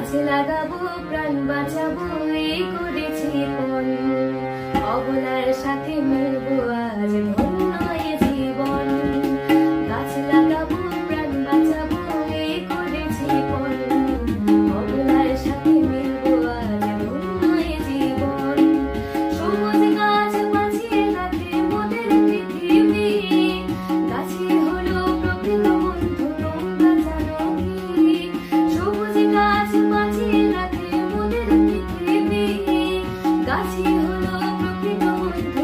গাছ লাগাবো প্রাণ বাঁচাবো এই করেছি অবলার সাথে মিলবো ধন্য Lord,